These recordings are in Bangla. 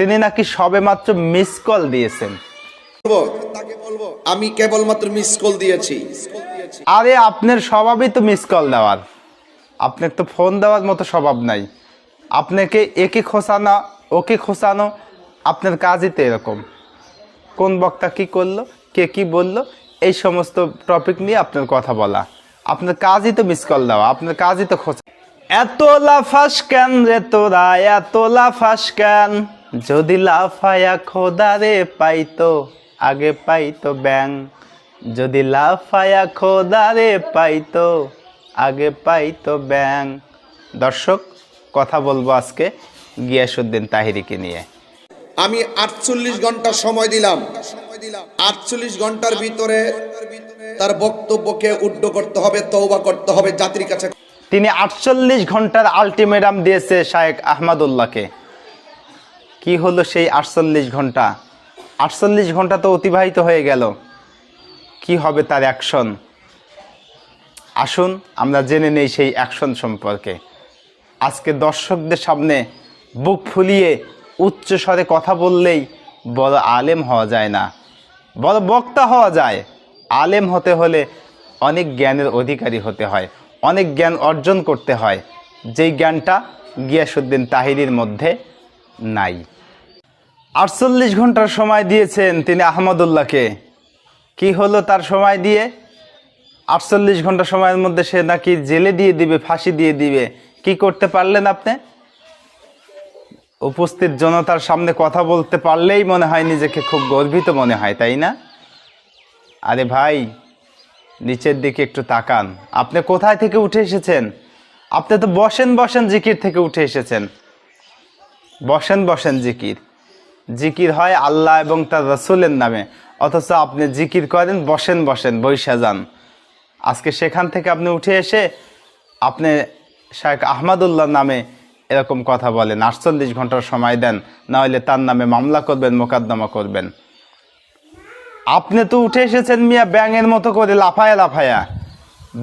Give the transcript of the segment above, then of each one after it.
তিনি নাকি সবেমাত্র মিস কল দিয়েছেন। বলব তাকে বলব আমি কেবলমাত্র মিস কল দিয়েছি। আরে আপনার স্বভাবই তো মিস কল দেওয়ার। আপনার তো ফোন দেওয়ার মতো স্বভাব নাই। আপনাকে একে খোসানো ওকে খোসানো আপনার কাজই তো এরকম। কোন বক্তা কি করল কে কি বলল এই সমস্ত টপিক নিয়ে আপনার কথা বলা। আপনার কাজই তো মিস কল দেওয়া আপনার কাজই তো খোঁজা এত লাফাস কেন রে তোরা এত লাফাস কেন? যদি লাফায়া খোদা রে পাইতো আগে পাইতো ব্যাং। যদি লাফায়া খোদা রে পাইতো আগে পাইতো ব্যাং। দর্শক কথা বলব আজকে গিয়াসুদ্দিন তাহিরিকে নিয়ে। আমি আটচল্লিশ ঘণ্টা সময় দিলাম। আটচল্লিশ ঘণ্টার ভিতরে তার বক্তব্যকে উড্ড করতে হবে তৌবা করতে হবে জাতির কাছে। তিনি আটচল্লিশ ঘণ্টার আলটিমেটাম দিয়েছে শায়েক আহমদুল্লাহকে। কি হলো সেই আটচল্লিশ ঘণ্টা? আটচল্লিশ ঘণ্টা তো অতিবাহিত হয়ে গেল। কি হবে তার অ্যাকশন আসুন, আমরা জেনে নেই সেই অ্যাকশন সম্পর্কে। আজকে দর্শকদের সামনে বুক ফুলিয়ে উচ্চ স্বরে কথা বললেই বড় আলেম হওয়া যায় না। বড় বক্তা হওয়া যায়। আলেম হতে হলে অনেক জ্ঞানের অধিকারী হতে হয়, অনেক জ্ঞান অর্জন করতে হয়। যেই জ্ঞানটা গিয়াসুদ্দিন তাহিরির মধ্যে নাই। আটচল্লিশ ঘণ্টার সময় দিয়েছেন তিনি আহমদুল্লাহকে। কি হলো তার সময় দিয়ে? আটচল্লিশ ঘণ্টা সময়ের মধ্যে সে নাকি জেলে দিয়ে দিবে, ফাঁসি দিয়ে দিবে। কি করতে পারলেন আপনি? উপস্থিত জনতার সামনে কথা বলতে পারলেই মনে হয় নিজেকে খুব গর্বিত মনে হয়, তাই না? আরে ভাই, নিচের দিকে একটু তাকান। আপনি কোথায় থেকে উঠে এসেছেন? আপনি তো বসেন বসেন জিকির থেকে উঠে এসেছেন। বসেন বসেন জিকির। জিকির হয় আল্লাহ এবং তার রসুলের নামে। অথচ আপনি জিকির করেন, বসেন বসেন, বৈশা যান। আজকে সেখান থেকে আপনি উঠে এসে আপনি শেখ আহমদুল্লাহর নামে এরকম কথা বলেন, আটচল্লিশ ঘণ্টার সময় দেন না হলে তার নামে মামলা করবেন, মোকদ্দমা করবেন। আপনি তো উঠে এসেছেন মিয়া ব্যাঙের মতো করে লাফায়া লাফায়া।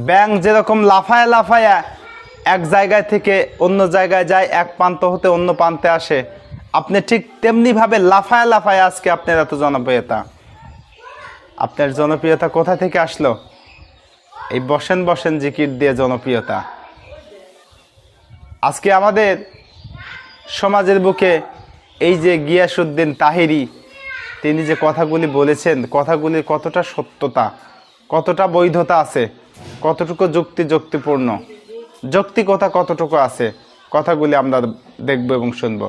ব্যাং যেরকম লাফায়া লাফায়া এক জায়গায় থেকে অন্য জায়গায় যায়, এক প্রান্ত হতে অন্য প্রান্তে আসে। আপনি ঠিক তেমনিভাবে লাফায়া লাফায় আজকে আপনার এত জনপ্রিয়তা। আপনার জনপ্রিয়তা কোথা থেকে আসলো? এই বসেন বসেন জিকির দিয়ে জনপ্রিয়তা। আজকে আমাদের সমাজের বুকে এই যে গিয়াসুদ্দিন তাহিরি, তিনি যে কথাগুলি বলেছেন, কথাগুলির কতটা সত্যতা, কতটা বৈধতা আছে, কতটুকু যুক্তি যুক্তিপূর্ণ। যৌক্তিকতা কতটুকু আছে? কথাগুলি আমরা দেখব এবং শুনব।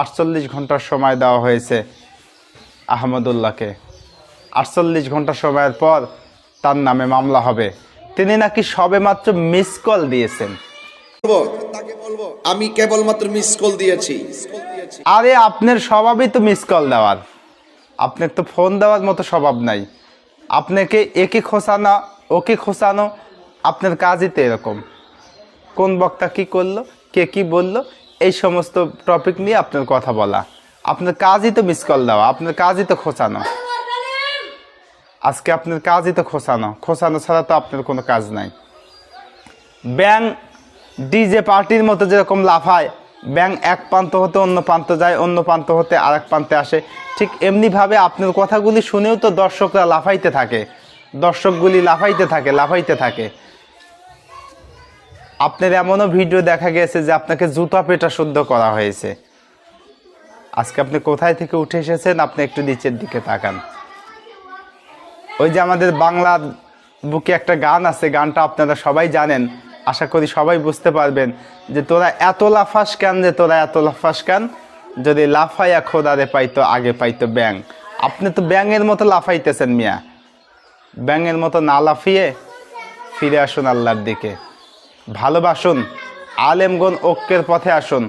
আটচল্লিশ ঘণ্টার সময় দেওয়া হয়েছে আহমদুল্লাহকে। আটচল্লিশ ঘণ্টা সময়ের পর তার নামে মামলা হবে। তিনি নাকি সবেমাত্র মিস কল দিয়েছেন। তাকে আমি কেবলমাত্র মিস কল দিয়েছি। আরে আপনার স্বভাবই তো মিস কল দেওয়ার। আপনার তো ফোন দেওয়ার মতো স্বভাব নাই। আপনাকে একে খোসানো ওকে খোসানো আপনার কাজই তো এরকম। কোন বক্তা কি করল, কে কি বলল, এই সমস্ত টপিক নিয়ে আপনার কথা বলা। আপনার কাজই তো মিস কল দেওয়া, আপনার কাজই তো খোঁচানো। আজকে আপনার কাজই তো খোঁচানো খোঁচানো ছাড়া তো আপনার কোনো কাজ নাই। ব্যাং ডিজে পার্টির মতো যেরকম লাফায়, ব্যাং এক প্রান্ত হতে অন্য প্রান্ত যায়, অন্য প্রান্ত হতে আর এক প্রান্তে আসে। ঠিক এমনিভাবে আপনার কথাগুলি শুনেও তো দর্শকরা লাফাইতে থাকে, দর্শকগুলি লাফাইতে থাকে লাফাইতে থাকে। আপনার এমনও ভিডিও দেখা গেছে যে আপনাকে জুতা পেটা শুদ্ধ করা হয়েছে। আজকে আপনি কোথায় থেকে উঠে এসেছেন, আপনি একটু নিচের দিকে তাকান। ওই যে আমাদের বাংলার বুকে একটা গান আছে, গানটা আপনারা সবাই জানেন। আশা করি সবাই বুঝতে পারবেন যে তোরা এত লাফাস কেন, যে তোরা এত লাফাস কেন? যদি লাফাইয়া খোদারে পাইতো, আগে পাইতো ব্যাং আপনি তো ব্যাঙের মতো লাফাইতেছেন মিয়া। ব্যাঙের মতো না লাফিয়ে ফিরে আসুন আল্লাহর দিকে। ভালোবাসুন আলেমগণ ঐক্যের পথে আসুন।